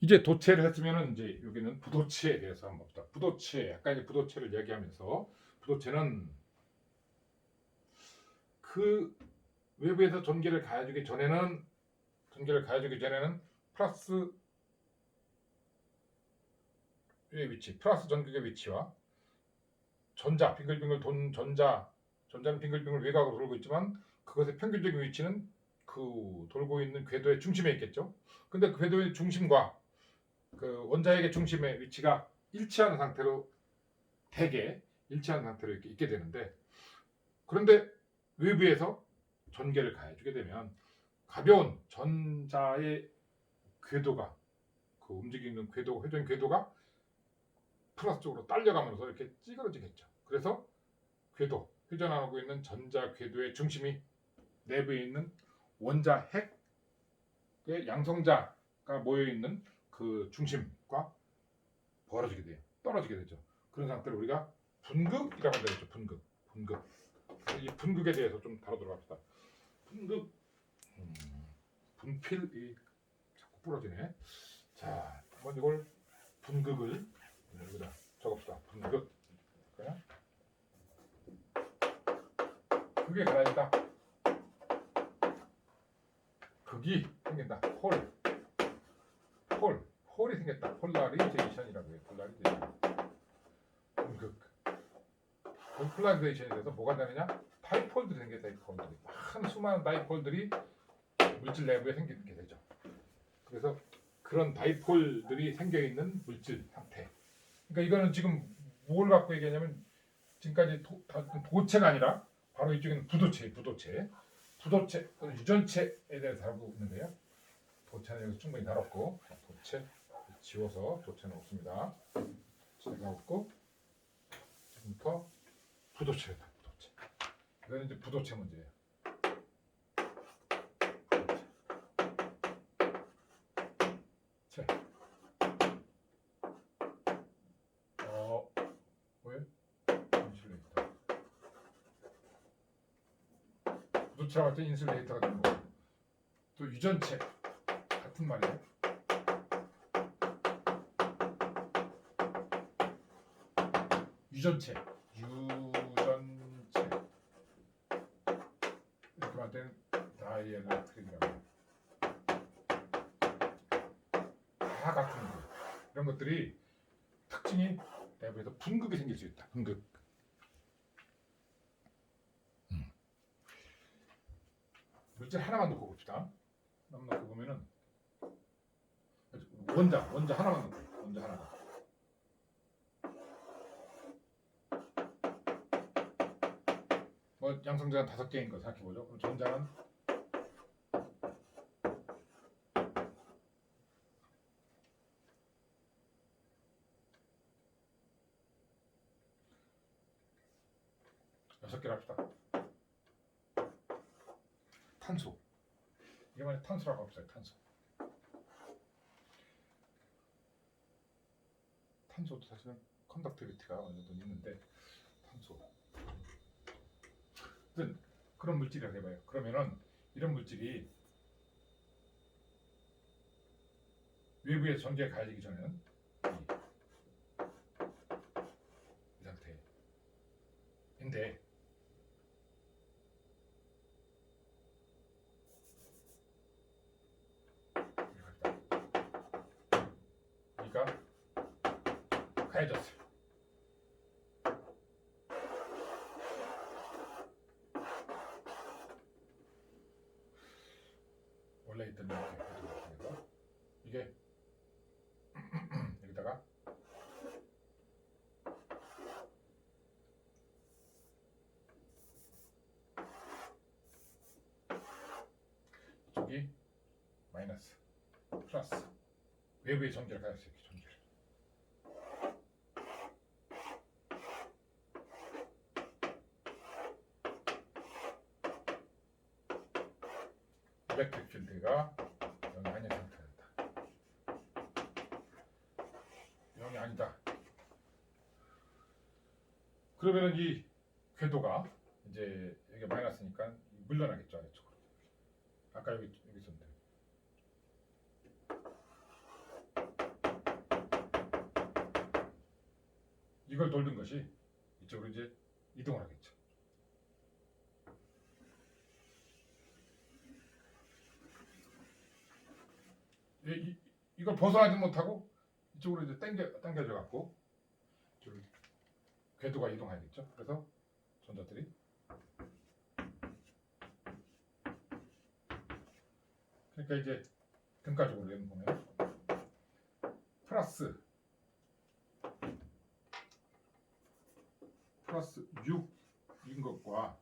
이제 도체를 했으면은 이제 여기는 부도체에 대해서 한번 봅시다. 부도체, 아까 이제 부도체를 얘기하면서 부도체는 그 외부에서 전기를 가해주기 전에는 전기를 가해주기 전에는 플러스 의 위치, 플러스 전극의 위치와 전자, 빙글빙글 돈 전자, 전자는 빙글빙글 외곽으로 돌고 있지만 그것의 평균적인 위치는 그 돌고 있는 궤도의 중심에 있겠죠. 근데 그 궤도의 중심과 그 원자핵의 중심의 위치가 일치하는 상태로 대개 일치하는 상태로 이렇게 있게 되는데 그런데 외부에서 전개를 가해주게 되면 가벼운 전자의 궤도가 그 움직이는 궤도 회전 궤도가 플러스 쪽으로 딸려가면서 이렇게 찌그러지겠죠. 그래서 궤도 회전하고 있는 전자 궤도의 중심이 내부에 있는 원자 핵의 양성자가 모여 있는 그 중심과 벌어지게 돼요. 떨어지게 되죠. 그런 상태를 우리가 분극이라고 되겠죠. 분극, 분극. 이 분극에 대해서 좀 다루도록 합시다. 분극, 음, 분필이 자꾸 부러지네. 자, 한번 이걸 분극을 여기다 적읍시다. 분극. 그게 가야겠다. 극이 생긴다. 홀. 홀. 홀이 생겼다. 폴라리제이션이라고 해요. 폴라리제이션. 분극. 그 폴라리제이션에 대해서 뭐가 되느냐? 다이폴들이 생겨 다이폴들이. 많은 수많은 다이폴들이 물질 내부에 생기게 되죠. 그래서 그런 다이폴들이 생겨 있는 물질 상태. 그러니까 이거는 지금 뭘 갖고 얘기하냐면 지금까지 도체가 아니라 바로 이쪽에는 부도체, 부도체, 부도체, 또는 유전체에 대해서 다루고 있는데요. 도체는 여기서 충분히 다뤘고 자, 도체 지워서 도체는 없습니다. 제가 없고 지금부터 부도체다, 부도체. 이거는 이제 부도체 문제예요. 자, 어, 왜? 인슐레이터. 부도체와 같은 인슐레이터가 되는 거고 또 유전체 같은 말이에요. 유전체, 유전체 이렇게 말때는 다이엘렉트릭이라고 해요. 다 같은 거 이런 것들이 특징이 내부에서 분극이 생길 수 있다. 분극. 음. 물질 하나만 놓고 봅시다. 하나만 놓고 보면은 원자, 원자 하나만 놓고 원자 하나. 뭐 양성자가 다섯 개인 거 생각해 보죠. 그럼 전자는 여섯 개를 합시다. 탄소. 이게 만약 탄소라고 합시다. 탄소. 탄소도 사실은 컨덕티비티가 어느 정도 있는데 탄소. 어쨌든 그런 물질이라고 해봐요. 그러면은 이런 물질이 외부에 전기가 가해지기 전에는 이, 이 상태인데 그러니까 가해졌어요. 원래 있던 이렇게 해서 이게 여기다가 이쪽이 마이너스 플러스 외부의 전기를 가졌어요. 이렇게 400개 필드가 여기 아닌 상태였다. 여기 아니다. 그러면은 이 궤도가 이제 여기 마이너스니까 물러나겠죠 아래쪽으로. 아까 여기 여기 있었는데. 이걸 돌는 것이 이쪽으로 이제 이동을 하겠죠. 이, 이, 이걸 벗어나지 못하고 이쪽으로 이제 당겨 당겨져 갖고 궤도가 이동하겠죠. 그래서 전자들이 그러니까 이제 등가적으로 얘는 보면 플러스 플러스 6인 것과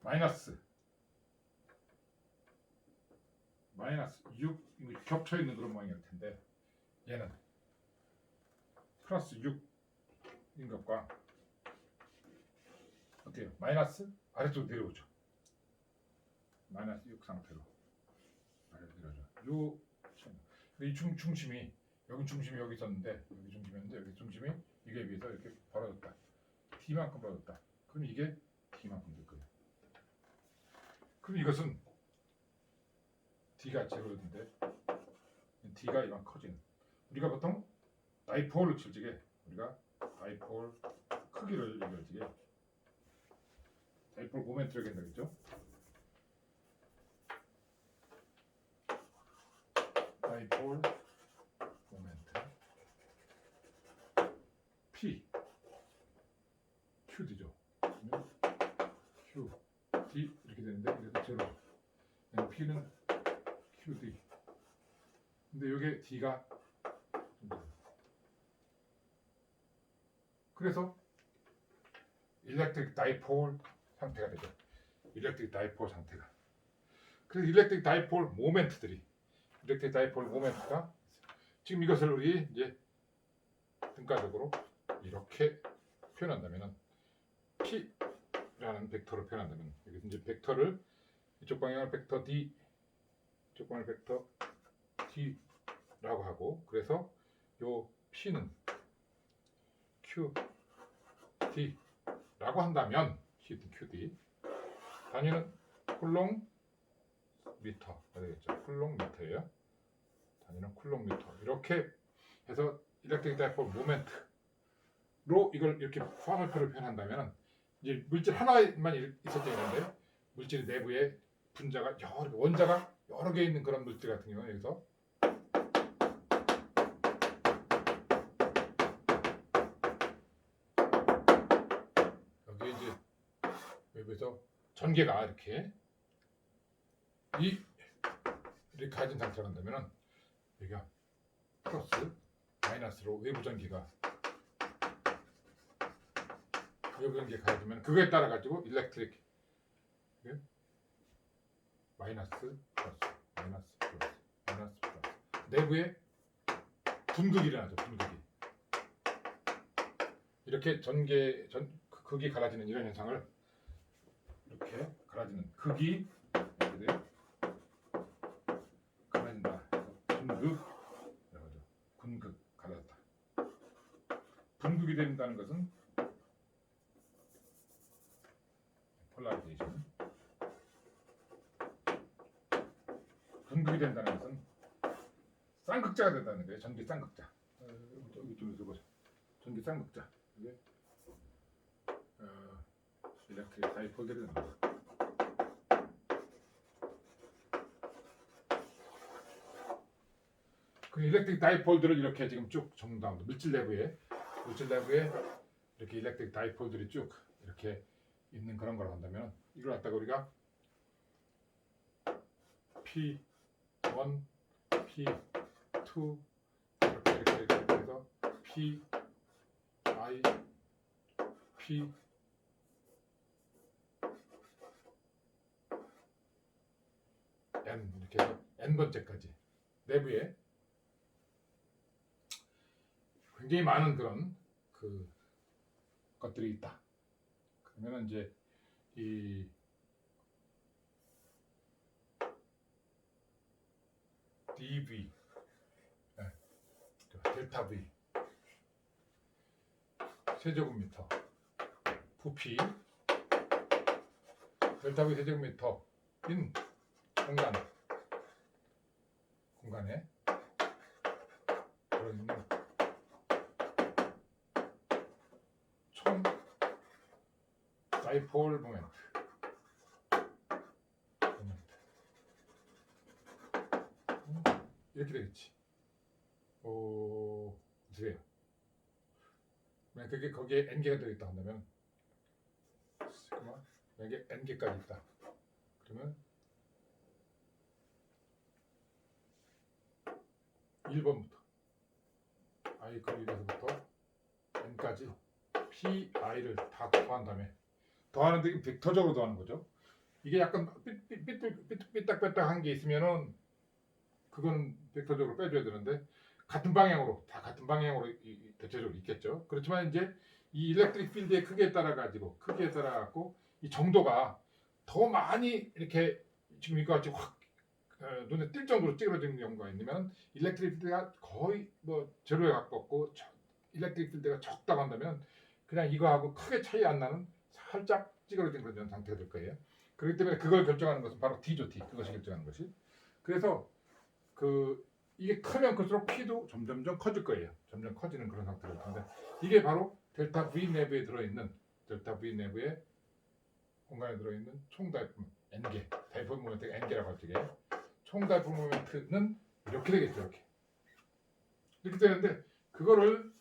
마이너스 마이너스 6 이거 겹쳐 있는 그런 모양일 텐데 얘는 플러스 6인 것과 어때요? 마이너스 아래쪽 내려오죠. 마이너스 6 상태로 아래로 내려오죠. 요이 중, 중심이 여기 중심이 여기 있었는데 여기 중심이었는데 여기 중심이 이게 비해서 이렇게 벌어졌다. D만큼 벌어졌다. 그럼 이게 D만큼 될 거예요. 그럼 이것은 D가 제로였는데 D가 이만 커지는 우리가 보통 다이폴을 칠 적에 우리가 다이폴 크기를 얘기할 적에 다이폴 모멘트를 얘기한다겠죠? 다이폴 모멘트 P QD죠. Q D 이렇게 되는데 그래서 제로. P는 QD. 근데 이게 D가. 그래서 일렉트릭 다이폴 상태가 되죠. 일렉트릭 다이폴 상태가. 그래서 일렉트릭 다이폴 모멘트들이 일렉트릭 다이폴 모멘트가 지금 이것을 우리 이제 등가적으로 이렇게 표현한다면은 P라는 벡터로 표현한다면 이제 벡터를 이쪽 방향을 벡터 D, 방향을 벡터 T라고 하고 그래서 요 P는 Q, D라고 한다면 Q, D, Q, D 단위는 쿨롱 미터가 되겠죠. 쿨롱 미터예요. 단위는 쿨롱 미터 이렇게 해서 일렉트릭 다이폴 모멘트로 이걸 이렇게 화살표를 표현한다면 이제 물질 하나만 있었지 있는데 물질 내부에 분자가 여러 개, 원자가 여러 개 있는 그런 물질 같은 경우는 여기서. 여기 이제 외부에서 전개가 이렇게 이 이렇게 가진 상태로 한다면은 여기가 플러스 마이너스로 외부 전기가 외부 전기가 가해지면 그거에 따라 가지고 일렉트릭 마이너스 마이너스 플러스 마이너스 플러스. 내부에 분극이 일어나죠 분극이. 이렇게 전개 전 극이 갈라지는 이런 현상을 이렇게 갈라지는 극이. 갈라진다 분극. 하죠. 분극 갈라졌다. 분극이 된다는 것은 폴라리제이션 분극이 된다는 것은 쌍극자가 된다는 거예요. 전기 쌍극자. 어, 여기 좀 있어보자. 전기 쌍극자. 이게 어, 일렉트릭 다이폴들이 됩니다. 그 일렉트릭 다이폴들을 이렇게 지금 쭉 정리하면 물질 내부에 물질 내부에 이렇게 일렉트릭 다이폴들이 쭉 이렇게 있는 그런 걸 한다면 이걸 갖다가 우리가 P1, P2 이렇게 이렇게 이렇게 해서 P, I, P N 이렇게 해서 N 번째까지 내부에 굉장히 많은 그런 그 것들이 있다. 그러면 이제 이 dv 델타V 세제곱미터. 부피. 델타V 세제곱미터 인 공간. 공간에 들어있는 총 다이폴 모멘트. 그게 거기에 n개가 들어있다 한다면 시그마 만약에 n개까지 있다. 그러면 1번부터 i 그 1에서부터 n까지 pi를 다 더한 다음에 더하는데 이게 벡터적으로 더하는 거죠. 이게 약간 삐딱삐딱한 게 있으면은 그건 벡터적으로 빼줘야 되는데 같은 방향으로 다 같은 방향으로 이- 이 대체적으로 있겠죠. 그렇지만 이제 이 일렉트릭 필드의 크기에 따라 가지고 크기에 따라 갖고 이 정도가 더 많이 이렇게 지금 이거 같이 확 어, 눈에 띌 정도로 찌그러지는 경우가 있으면 일렉트릭 필드가 거의 뭐 제로에 가깝고 저- 일렉트릭 필드가 적다고 한다면 그냥 이거하고 크게 차이 안 나는 살짝 찌그러진 그런 상태가 될 거예요. 그렇기 때문에 그걸 결정하는 것은 바로 D죠 D 그것이 결정하는 것이. 그래서 그 이게 크면 클수록 P도 점점점 커질 거예요. 점점 커지는 그런 상태가 될 텐데 이게 바로 델타 V 내부에 들어있는 델타 V 내부에 공간에 들어있는 총 다이폰 N개. 다이폰 모멘트가 N개라고 할지 이게. 총 다이폰 모멘트는 이렇게 되겠죠 이렇게. 이렇게 되는데 그거를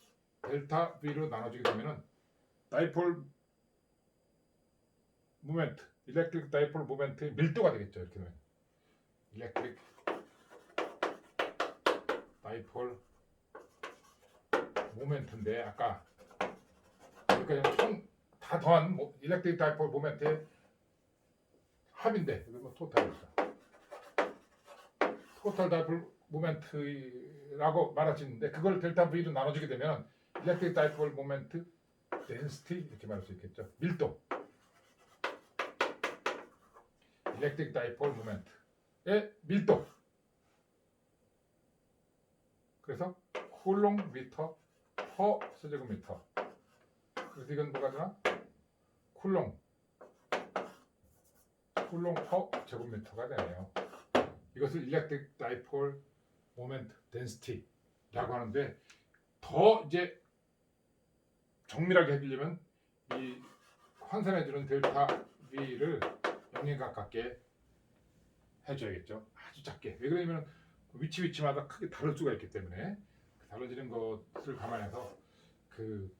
델타 V로 나눠주게 되면은 다이폴 모멘트 일렉트릭 다이폴 모멘트의 밀도가 되겠죠 이렇게 되면. 일렉트릭 다이폴 모멘트인데 아까 여기까지 총다 더한 뭐, 일렉트릭 다이폴 모멘트의 합인데 이거 뭐 토탈이다. 토탈 다이폴 모멘트라고 있는데 그걸 델타 V로 나눠주게 되면 일렉트릭 다이폴 모멘트 덴시티 이렇게 말할 수 있겠죠. 밀도. 일렉트릭 다이폴 모멘트의 밀도. 그래서 쿨롱 미터 퍼 세제곱미터. 그래서 이건 뭐가 되나? 쿨롱. 쿨롱 퍼 제곱미터가 되네요. 이것을 일렉트릭 다이폴 모멘트 덴시티라고 하는데 더 이제 정밀하게 해주려면 이 환산해주는 델타 V를 0에 가깝게 해줘야겠죠. 아주 작게. 왜 그러냐면 위치 위치마다 크게 다를 수가 있기 때문에 그 다뤄지는 것을 감안해서 그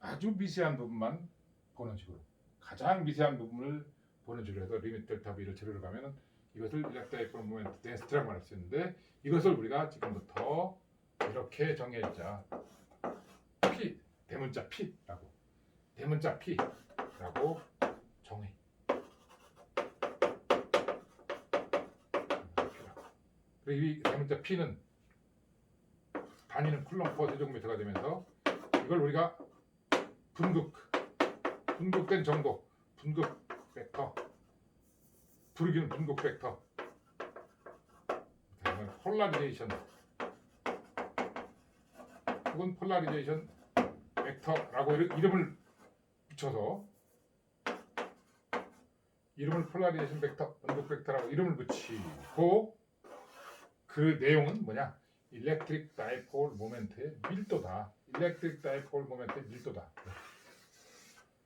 아주 미세한 부분만 보는 식으로 가장 미세한 부분을 보는 식으로 해서 리미트 델타 V를 재료를 가면은 이것을 일렉트라이프 모멘트 덴스티라고 말할 수 있는데 이것을 우리가 지금부터 이렇게 정해자. P 대문자 P라고. 대문자 P라고 정해. 그리고 이 대문자 P는 단위는 쿨럼 퍼 세제곱미터가 되면서 이걸 우리가 분극 분극된 정도 분극 벡터 부르기는 분극 벡터. 그다음에 폴라리제이션. 혹은 폴라리제이션 벡터라고 이름- 이름을 붙여서 이름을 폴라리제이션 벡터 분극 벡터라고 이름을 붙이고 그 내용은 뭐냐 일렉트릭 다이폴 모멘트의 밀도다 일렉트릭 다이폴 모멘트의 밀도다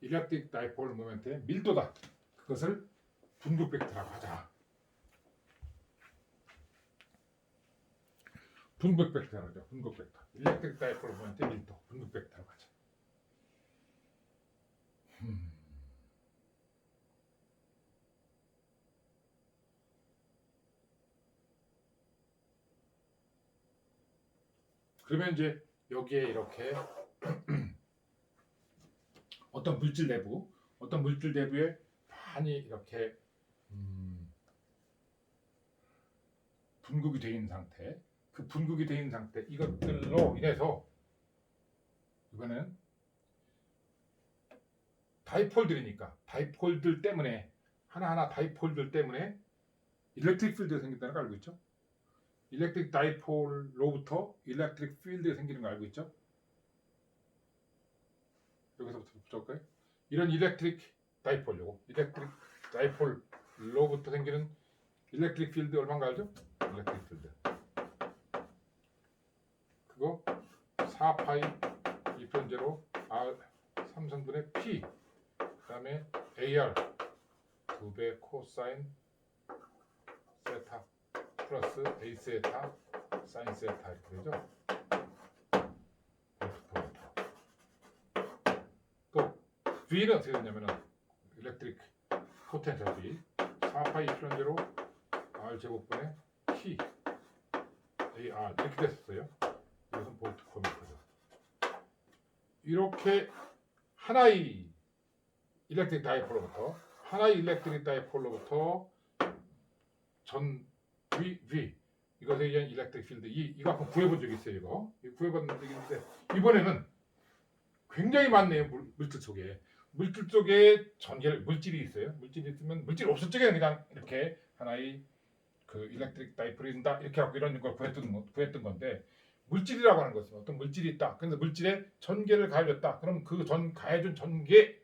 일렉트릭 다이폴 모멘트의 밀도다 그것을 분극 벡터라고 하자. 분극 벡터라고 하죠. 분극 벡터. 일렉트릭 다이폴 모멘트 밀도. 분극 벡터라고 하죠. 그러면 이제 여기에 이렇게 어떤 물질 내부, 어떤 물질 내부에 많이 이렇게 음, 분국이 되어 있는 상태, 그 분국이 되어 있는 상태 이것들로 인해서 이거는 다이폴들이니까 다이폴들 때문에 하나하나 다이폴들 때문에 일렉트릭 필드가 생긴다는 거 알고 있죠? 일렉트릭 다이폴로부터 일렉트릭 필드가 생기는 거 알고 있죠? 여기서부터 붙여볼까요? 이런 일렉트릭 다이폴 요거 일렉트릭 다이폴로부터 생기는 일렉트릭 필드 얼마인가 알죠? 일렉트릭 필드 그거 4파이 2편 제로 R 3성분의 P 그 다음에 AR 2배 코사인 세타 플러스 A 세타 사인 세타 이렇게 되죠. 또 V는 어떻게 되냐면은 일렉트릭 포텐셜 V 4파이 플런제로 R 제곱분의 T AR 이렇게 됐었어요. 이것은 볼트 코미터죠. 이렇게 하나의 일렉트릭 다이폴로부터 하나의 일렉트릭 다이폴로부터 전 V V. 이것에 의한 일렉트릭 필드 이 이거 한번 구해본 적이 있어요 이거? 구해본 적이 있는데 이번에는 굉장히 많네요 물, 물질 속에. 물질 속에 전기를 물질이 있어요. 물질이 있으면 물질 없을 적에는 그냥 이렇게 하나의 그 일렉트릭 다이폴인다 이렇게 하고 이런 걸 구했던 거- 구했던 건데 물질이라고 하는 것은 어떤 물질이 있다. 근데 물질에 전개를 가해줬다. 그럼 그 전 가해준 전개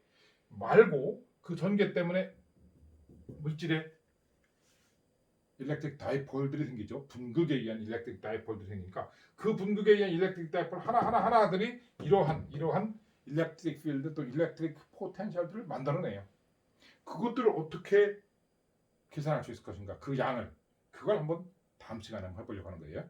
말고 그 전개 때문에 물질에 일렉트릭 다이폴들이 생기죠. 분극에 의한 일렉트릭 다이폴들이 생기니까 그 분극에 의한 일렉트릭 다이폴 하나 하나 하나들이 이러한 이러한 일렉트릭 필드 또 일렉트릭 포텐셜들을 만들어내요. 그것들을 어떻게 계산할 수 있을 것인가? 그 양을 그걸 한번 다음 시간에 한번 해보려고 하는 거예요.